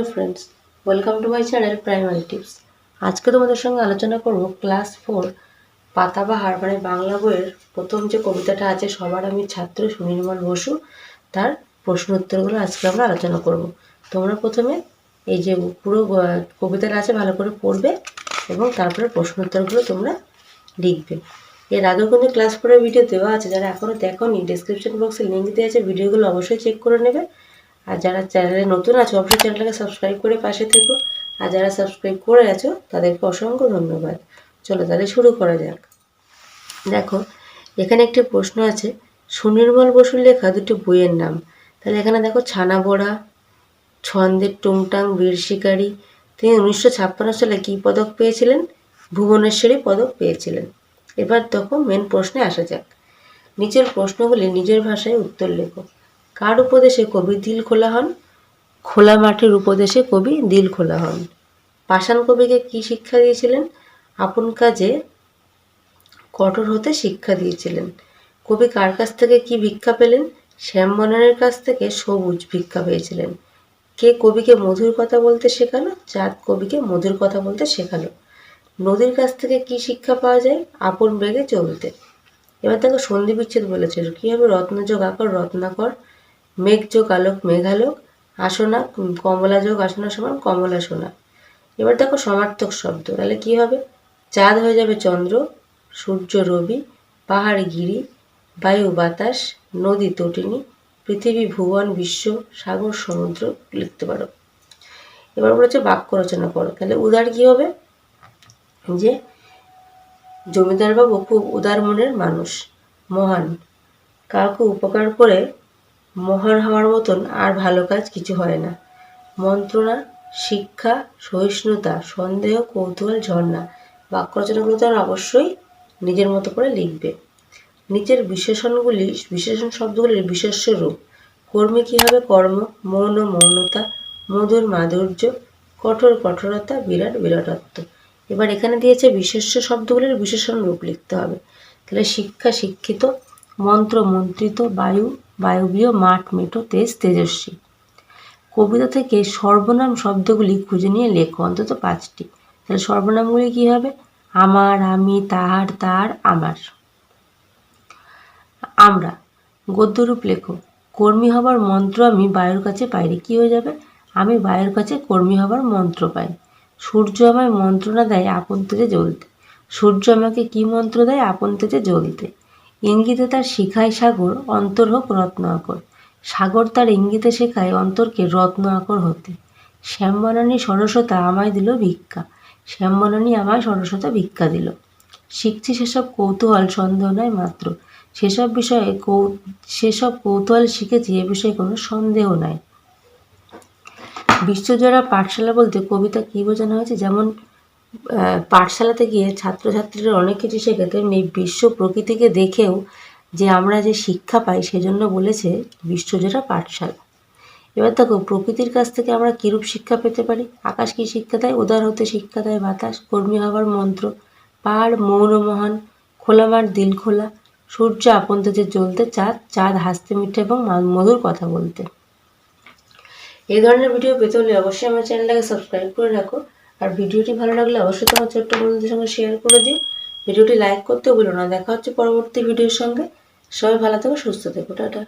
Hello friends welcome to my channel primary tips আজকে তোমাদের সঙ্গে আলোচনা করব ক্লাস ফোর পাতাবাহার মানে বাংলা বইয়ের প্রথম যে কবিতাটা আছে, সবার আমি ছাত্র সুনির্মল বসু, তার প্রশ্ন উত্তরগুলো আজকে আমরা আলোচনা করব। তোমরা প্রথমে এই যে পুরো কবিতাটা আছে, ভালো করে পড়বে এবং তারপরে প্রশ্ন উত্তরগুলো তোমরা লিখবে। এর আগেও কিন্তু ক্লাস ফোরের ভিডিও দেওয়া আছে, যারা এখনও দেখোনি ডিসক্রিপশন বক্সে লিঙ্ক দেওয়া আছে ভিডিওগুলো অবশ্যই চেক করে নেবে। আর যারা চ্যানেলে নতুন আছো, অবশ্যই চ্যানেলটাকে সাবস্ক্রাইব করে পাশে থেকো। আর যারা সাবস্ক্রাইব করে আছো, তাদেরকে অসংখ্য ধন্যবাদ। চলো তাহলে শুরু করা যাক। দেখো, এখানে একটি প্রশ্ন আছে। সুনির্মল বসুর লেখা দুটি বইয়ের নাম। তাহলে এখানে দেখো, ছানা বড়া ছন্দের টুংটাং, বীর শিকারী। তিনি উনিশশো ছাপ্পান্ন সালে কী পদক পেয়েছিলেন? ভুবনেশ্বরী পদক পেয়েছিলেন। এবার তখন মেন প্রশ্নে আসা যাক। নিচের প্রশ্নগুলি নিজের ভাষায় উত্তর লেখো। কার উপদেশে কবি দিল খোলা হন? খোলা মাঠের উপদেশে কবি দিল খোলা হন। পাষাণ কবিকে কি শিক্ষা দিয়েছিলেন? আপন কাজে কঠোর হতে শিক্ষা দিয়েছিলেন। কবি কার কাছ থেকে কি ভিক্ষা পেলেন? শ্যামবনের কাছ থেকে সবুজ ভিক্ষা পেয়েছিলেন। কে কবিকে মধুর কথা বলতে শেখালো? চাঁদ কবিকে মধুর কথা বলতে শেখালো। নদীর কাছ থেকে কি শিক্ষা পাওয়া যায়? আপন বেগে চলতে। এবার তাকে সন্ধি বিচ্ছেদ বলেছিল। কি হবে রত্নযোগ আকর রত্নাকর মেঘ যোগ আলোক মেঘালোক, আসনা কমলা যোগ আসনা সমান কমলা সোনা। এবার দেখো সমার্থক শব্দ, তাহলে কি হবে? চাঁদ হয়ে যাবে চন্দ্র, সূর্য রবি, পাহাড় গিরি, বায়ু বাতাস, নদী তটিনী পৃথিবী ভুবন, বিশ্ব, সাগর, সমুদ্র লিখতে পারো। এবার বলেছে বাক্য রচনা করো, তাহলে উদার কি হবে? যে জমিদার বাবু খুব উদার মনের মানুষ, মহান। কাউকে উপকার করে মহান হওয়ার মতন আর ভালো কাজ কিছু হয় না। মন্ত্রণা, শিক্ষা, সহিষ্ণুতা, সন্দেহ, কৌতূহল, ঝর্ণা বাক্য রচনাগুলো তো অবশ্যই নিজের মতো করে লিখবে। নিচের বিশেষণগুলি, বিশেষণ শব্দগুলির বিশেষ্য রূপ। কর্মী কী হবে কর্ম? মৌন, মৌনতা, মধুর মাধুর্য, কঠোর কঠোরতা, বিরাট বিরাটত্ব। এবার এখানে দিয়েছে বিশেষ্য শব্দগুলির বিশেষণ রূপ লিখতে হবে। তাহলে শিক্ষা, শিক্ষিত, মন্ত্র, মন্ত্রিত, বায়ু বায়বীয় মাঠ, মেটো, তেজ, তেজস্বী। কবিতা থেকে সর্বনাম শব্দগুলি খুঁজে নিয়ে লেখো, অন্তত পাঁচটি। তাহলে সর্বনামগুলি কি হবে? আমার, আমি তাহার তার, আমার। আমরা গদ্যরূপ লেখো, কর্মী হবার মন্ত্র আমি বায়ুর কাছে পাইনি কি হয়ে যাবে? আমি বায়ুর কাছে কর্মী হবার মন্ত্র পাই। সূর্য আমায় মন্ত্রণা দেয় আপন তেজে জ্বলতে। সূর্য আমাকে কি মন্ত্র দেয়? আপন তেজে জ্বলতে। ইঙ্গিতে তার শিখায় সাগর, অন্তর হোক রত্ন আকর সাগর তার ইঙ্গিতে শেখায় অন্তরকে রত্ন আকর হতে। শ্যামবনানী সরস্বতা আমায় দিল ভিক্ষা। শ্যামবনানী আমায় সরস্বতা ভিক্ষা দিল। শিখছি সেসব কৌতূহল, সন্দেহ নয় মাত্র। সেসব বিষয়ে কৌ, সেসব কৌতূহল শিখেছি, এ বিষয়ে কোনো সন্দেহ নাই বিশ্বজোড়া পাঠশালা বলতে কবিতা কী বোঝানো হয়েছে? যেমন পাঠশালাতে গিয়ে ছাত্রছাত্রীরা অনেক কিছু শেখে তেমনি বিশ্ব প্রকৃতিকে দেখেও যে আমরা যে শিক্ষা পাই সেজন্য বলেছে বিশ্বজোড়া পাঠশালা। এবার দেখো, প্রকৃতির কাছ থেকে আমরা কিরূপ শিক্ষা পেতে পারি? আকাশ কি শিক্ষা দেয়? উদার হতে শিক্ষা দেয় বাতাস। কর্মী হবার মন্ত্র, পাহাড় মৌন মহান, খোলা মাঠ দিল খোলা। সূর্য আপন তেজে জ্বলতে চাঁদ চাঁদ হাসতে মিঠে এবং মধুর কথা বলতে। এই ধরনের ভিডিও পেতে হলে অবশ্যই আমার চ্যানেলটাকে সাবস্ক্রাইব করে রাখো। আর ভিডিওটি ভালো লাগলে অবশ্যই তোমার ছোট্ট বন্ধুদের সঙ্গে শেয়ার করে দিও। ভিডিওটি লাইক করতেও বলো না। দেখা হচ্ছে পরবর্তী ভিডিওর সঙ্গে। সবাই ভালো থেকো, সুস্থ থেকো। টাটা।